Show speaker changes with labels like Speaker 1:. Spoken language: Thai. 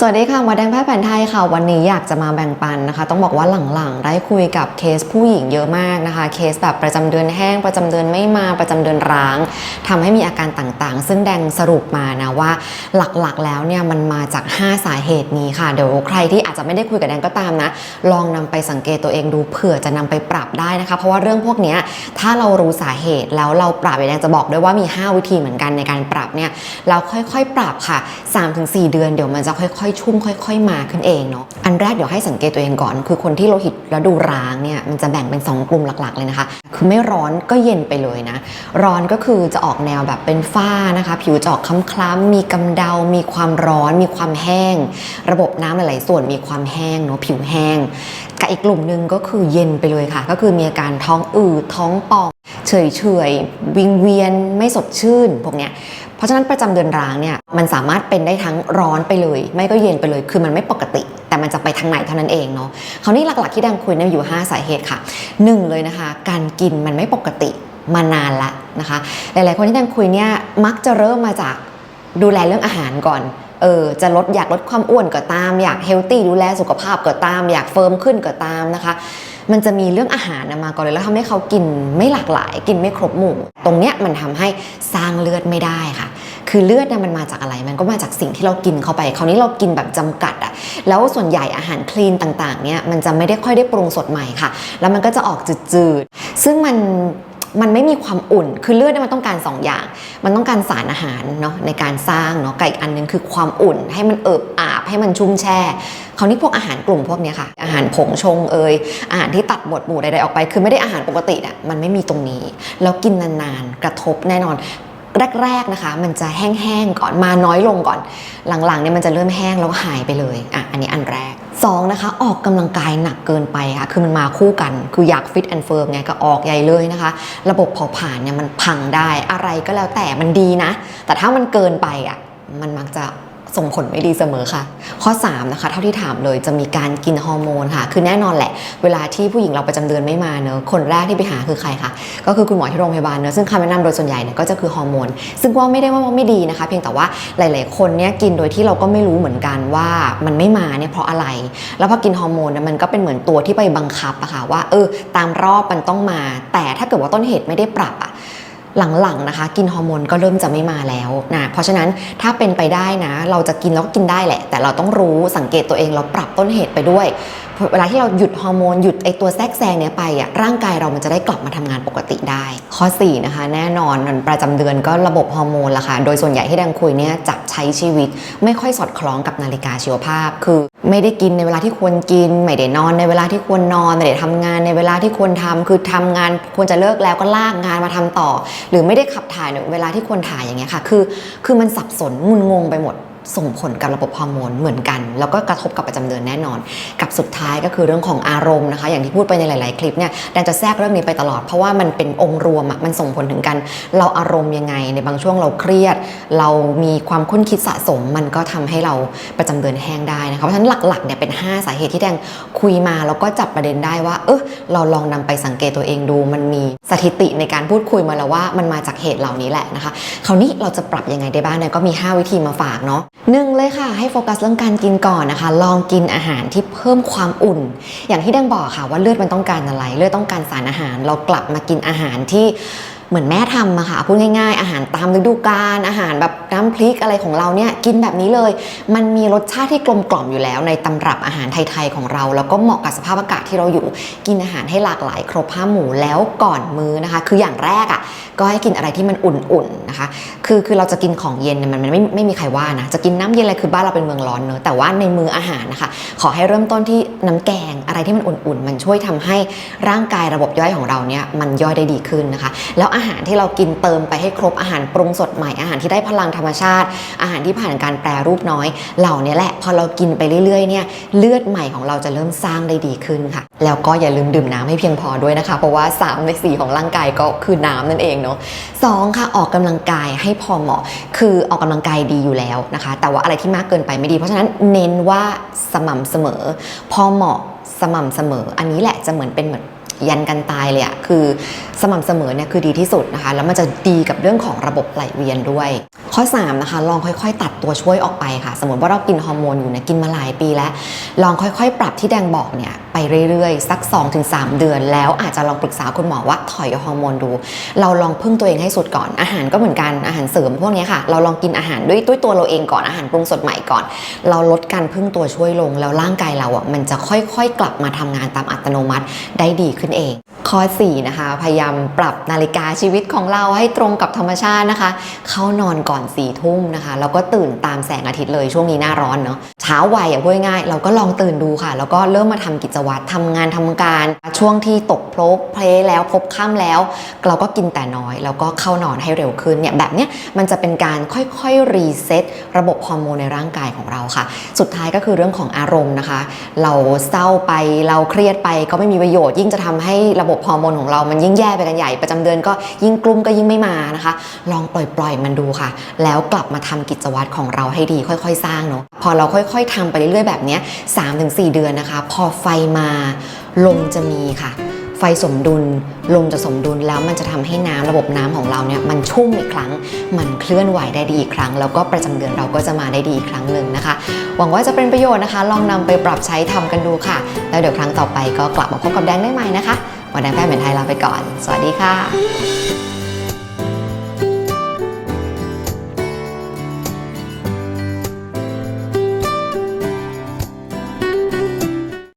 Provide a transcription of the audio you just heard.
Speaker 1: สวัสดีค่ะหมอแดงแพทย์แผนไทยค่ะ วันนี้อยากจะมาแบ่งปันนะคะ ต้องบอกว่าหลังๆ ได้คุยกับเคสผู้หญิงเยอะมากนะคะ เคสแบบประจำเดือนแห้ง ประจำเดือนไม่มาประจำเดือนร้างทำให้มีอาการต่างๆ ซึ่งแดงสรุปมานะว่าหลักๆแล้วเนี่ยมันมาจาก 5 สาเหตุนี้ค่ะเดี๋ยวใครที่อาจจะไม่ได้คุยกับแดงก็ตามนะ ลองนำไปสังเกตตัวเองดูเผื่อจะนำไปปรับได้นะคะ เพราะว่าเรื่องพวกนี้ถ้าเรารู้สาเหตุแล้วเราปรับแดงจะบอกด้วยว่ามี 5 วิธีเหมือนกันในการปรับเนี่ยเราค่อยๆ ปรับค่ะ 3-4 เดือนเดี๋ยวมันจะค่อยๆ ชุ่มค่อย ๆ มาขึ้นเองเนาะอันแรกเดี๋ยวให้สังเกตตัวเองก่อน คือคนที่โลหิตแล้วดูร้างเนี่ยมันจะแบ่งเป็น 2 กลุ่มหลัก ๆ เลยนะคะ คือไม่ร้อนก็เย็นไปเลยนะ ร้อนก็คือจะออกแนวแบบเป็นฝ้านะคะ ผิวจะออกคล้ำๆมีกำเดา มีความร้อน มีความแห้ง ระบบน้ำหลายๆส่วนมีความแห้งเนาะผิวแห้งกับอีกกลุ่มหนึ่งก็คือเย็นไปเลยค่ะ ก็คือมีอาการท้องอืดท้องป่อง เฉยเฉยๆวิงเวียนไม่สดชื่นพวกเนี้ยเพราะฉะนั้นประจำเดือนร้างเนี่ยมันสามารถเป็นได้ทั้งร้อนไปเลย ไม่ก็เย็นไปเลย คือมันไม่ปกติ แต่มันจะไปทางไหนเท่านั้นเองเนาะคราวนี้หลักๆที่ดังคุยเนี่ยอยู่ 5 สาเหตุค่ะหนึ่งเลยนะคะ การกินมันไม่ปกติมานานละนะคะ หลายๆคนที่ดังคุยเนี่ยมักจะเริ่มมาจากดูแลเรื่องอาหารก่อนเออจะลดอยากลดความอ้วนก็ตาม อยากเฮลตี้ดูแลสุขภาพก็ตาม อยากเฟิร์มขึ้นก็ตามนะคะ มันจะมีเรื่องอาหารมาก่อนเลยแล้วทำให้เขากินไม่หลากหลาย กินไม่ครบหมู่ ตรงเนี้ยมันทำให้สร้างเลือดไม่ได้ค่ะ คือเลือดเนี่ยมันมาจากอะไร มันก็มาจากสิ่งที่เรากินเข้าไป คราวนี้เรากินแบบจำกัดอะแล้วส่วนใหญ่อาหารคลีนต่างๆเนี่ยมันจะไม่ได้ค่อยได้ปรุงสดใหม่ค่ะ แล้วมันก็จะออกจืดๆ ซึ่งมัน มันไม่มีความอุ่น คือเลือดเนี่ยมันต้องการสองอย่าง มันต้องการสารอาหารเนาะในการสร้างเนาะกับอีกอันหนึงคือความอุ่น ให้มันเอิบอาบให้มันชุ่มแช่คราวนี้พวกอาหารกลุ่มพวกนี้ค่ะ อาหารผงชงเอยอาหารที่ตัดหมวดหมู่ใดๆออกไป คือไม่ได้อาหารปกติอะมันไม่มีตรงนี้ แล้วกินนานๆ กระทบแน่นอนแรกๆนะคะ มันจะแห้งๆก่อนมาน้อยลงก่อน หลังๆเนี่ยมันจะเริ่มแห้งแล้วหายไปเลยอะอันนี้อันแรก สองนะคะออกกำลังกายหนักเกินไปค่ะคือมันมาคู่กัน คืออยากฟิตแอนด์เฟิร์มไงก็ออกใหญ่เลยนะคะ ระบบเผาผลาญเนี่ยมันพังได้อะไรก็แล้วแต่มันดีนะ แต่ถ้ามันเกินไปอะมันมักจะ ส่งผลไม่ดีเสมอค่ะ ข้อ 3 นะคะ เท่าที่ถามเลยจะมีการกินฮอร์โมนค่ะ คือแน่นอนแหละ เวลาที่ผู้หญิงเราประจำเดือนไม่มาเนอะคนแรกที่ไปหาคือใครคะก็คือคุณหมอที่โรงพยาบาลเนอะซึ่งคำแนะนำโดยส่วนใหญ่เนี่ยก็จะคือฮอร์โมนซึ่งว่าไม่ได้ว่าไม่ดีนะคะ เพียงแต่ว่าหลาย ๆ คนเนี่ยกินโดยที่เราก็ไม่รู้เหมือนกันว่ามันไม่มาเนี่ยเพราะอะไร แล้วพอกินฮอร์โมนเนี่ยมันก็เป็นเหมือนตัวที่ไปบังคับอะค่ะว่าเออตามรอบมันต้องมา แต่ถ้าเกิดว่าต้นเหตุไม่ได้ปรับอะ หลังๆนะคะ กินฮอร์โมนก็เริ่มจะไม่มาแล้วนะเพราะฉะนั้นถ้าเป็นไปได้นะ เราจะกินแล้วก็กินได้แหละ แต่เราต้องรู้สังเกตตัวเองเราปรับต้นเหตุไปด้วย เวลาที่เราหยุดฮอร์โมนหยุดไอตัวแทรกแซงเนี้ยไปอะร่างกายเรามันจะได้กลับมาทำงานปกติได้ ข้อ4นะคะแน่นอนประจำเดือนก็ระบบฮอร์โมนละค่ะ โดยส่วนใหญ่ที่ดังคุยเนี่ยจะใช้ชีวิต ไม่ค่อยสอดคล้องกับนาฬิกาชีวภาพ คือไม่ได้กินในเวลาที่ควรกิน ไม่ได้นอนในเวลาที่ควรนอน ไม่ได้ทำงานในเวลาที่ควรทำคือทำงานควรจะเลิกแล้วก็ลากงานมาทำต่อ หรือไม่ได้ขับถ่ายในเวลาที่ควรถ่ายอย่างเงี้ยค่ะ คือคือมันสับสนงุนงงไปหมด ส่งผลกับระบบฮอร์โมนเหมือนกัน แล้วก็กระทบกับประจำเดือนแน่นอน กับสุดท้ายก็คือเรื่องของอารมณ์นะคะ อย่างที่พูดไปในหลาย ๆ คลิปเนี่ยแดนจะแทรกเรื่องนี้ไปตลอด เพราะว่ามันเป็นองค์รวมอะมันส่งผลถึงกัน เราอารมณ์ยังไง ในบางช่วงเราเครียด เรามีความคุ้นคิดสะสม มันก็ทำให้เราประจำเดือนแห้งได้นะคะ เพราะฉะนั้นหลัก ๆ เนี่ยเป็น 5 สาเหตุที่แดงคุยมาแล้วก็จับประเด็นได้ว่า เออเราลองนำไปสังเกตตัวเองดู มันมีสถิติในการพูดคุยมาแล้วว่ามันมาจากเหตุเหล่านี้แหละนะคะ คราวนี้เราจะปรับยังไงได้บ้างเนี่ยก็มี 5 วิธีมาฝากเนาะหนึ่งเลยค่ะให้โฟกัสเรื่องการกินก่อนนะคะ ลองกินอาหารที่เพิ่มความอุ่น อย่างที่ดังบอกค่ะว่าเลือดมันต้องการอะไร เลือดต้องการสารอาหาร เรากลับมากินอาหารที่ เหมือนแม่ทำอะค่ะพูดง่าย ๆ อาหารตามฤดูกาลอาหารแบบน้ำพริกอะไรของเราเนี่ยกินแบบนี้เลย มันมีรสชาติที่กลมกล่อมอยู่แล้ว ในตำรับอาหารไทยๆของเรา แล้วก็เหมาะกับสภาพอากาศที่เราอยู่กินอาหารให้หลากหลายครบห้าหมู่แล้วก่อนมื้อนะคะ คืออย่างแรกอะก็ให้กินอะไรที่มันอุ่นๆนะคะ คือคือเราจะกินของเย็นเนี่ยมันมันไม่ไม่มีใครว่านะจะกินน้ำเย็นอะไรคือบ้านเราเป็นเมืองร้อนเนอะแต่ว่าในมืออาหารนะคะขอให้เริ่มต้นที่น้ำแกงอะไรที่มันอุ่นๆ มันช่วยทำให้ร่างกายระบบย่อยของเราเนี่ยมันย่อยได้ดีขึ้นนะคะ แล้วอาหารที่เรากินเติมไปให้ครบอาหารปรุงสดใหม่อาหารที่ได้พลังธรรมชาติ อาหารที่ผ่านการแปรรูปน้อย เหล่านี้แหละพอเรากินไปเรื่อยๆเนี่ยเลือดใหม่ของเราจะเริ่มสร้างได้ดีขึ้นค่ะ แล้วก็อย่าลืมดื่มน้ำให้เพียงพอด้วยนะคะ เพราะว่า 3 ใน 4 ของร่างกายก็คือน้ำนั่นเองเนาะสองค่ะออกกำลังกายให้พอเหมาะ คือออกกำลังกายดีอยู่แล้วนะคะ แต่ว่าอะไรที่มากเกินไปไม่ดี เพราะฉะนั้นเน้นว่าสม่ำเสมอ พอเหมาะสม่ำเสมอ อันนี้แหละจะเหมือนเป็นเหมือน ยันกันตายเลยอะคือสม่ำเสมอเนี่ยคือดีที่สุดนะคะ แล้วมันจะดีกับเรื่องของระบบไหลเวียนด้วยข้อ3นะคะลองค่อยๆ ตัดตัวช่วยออกไปค่ะ สมมติว่าเรากินฮอร์โมนอยู่เนี่ยกินมาหลายปีแล้ว ลองค่อยๆ ปรับที่แดงบอกเนี่ยไปเรื่อยๆ สัก 2-3 เดือน แล้วอาจจะลองปรึกษาคุณหมอว่าถอยฮอร์โมนดู เราลองพึ่งตัวเองให้สุดก่อนอาหารก็เหมือนกันอาหารเสริมพวกนี้ค่ะ เราลองกินอาหารด้วยด้วยตัวเราเองก่อนอาหารปรุงสดใหม่ก่อน เราลดการพึ่งตัวช่วยลงแล้วร่างกายเราอะมันจะค่อยๆ กลับมาทำงานตามอัตโนมัติได้ดีขึ้นเอง ข้อ4นะคะ พยายามปรับนาฬิกาชีวิตของเราให้ตรงกับธรรมชาตินะคะ เข้านอนก่อน4ี่ทุ่มนะคะ แล้วก็ตื่นตามแสงอาทิตย์เลยช่วงนี้หน้าร้อนเนาะเช้าวัยอะพูดง่ายเราก็ลองตื่นดูค่ะ แล้วก็เริ่มมาทำกิจวัตรทำงานทำการ ช่วงที่ตกพลบเพลแล้วพบค่ำแล้ว เราก็กินแต่น้อย แล้วก็เข้านอนให้เร็วขึ้นเนี่ยแบบเนี้ยมันจะเป็นการค่อยๆรีเซ็ตระบบฮอร์โมนในร่างกายของเราค่ะ สุดท้ายก็คือเรื่องของอารมณ์นะคะ เราเศร้าไปเราเครียดไปก็ไม่มีประโยชน์ยิ่งจะทำให้ระบบฮอร์โมนของเรามันยิ่งแย่ไปกันใหญ่ประจำเดือนก็ยิ่งกลุ้มก็ยิ่งไม่มานะคะ ลองปล่อยๆมันดูค่ะ แล้วกลับมาทำกิจวัตรของเราให้ดีค่อยๆ สร้างเนาะพอเราค่อยๆทำไปเรื่อยๆแบบนี้3-4 เดือนนะคะ พอไฟมาลมจะมีค่ะไฟสมดุลลมจะสมดุลแล้วมันจะทำให้น้ำระบบน้ำของเราเนี่ยมันชุ่มอีกครั้ง มันเคลื่อนไหวได้ดีอีกครั้ง แล้วก็ประจำเดือนเราก็จะมาได้ดีอีกครั้งหนึ่งนะคะ หวังว่าจะเป็นประโยชน์นะคะ ลองนำไปปรับใช้ทำกันดูค่ะ แล้วเดี๋ยวครั้งต่อไปก็กลับมาพบกับแดงได้ใหม่นะคะ วันแดงแพทย์เหมือนไทยลาไปก่อน สวัสดีค่ะ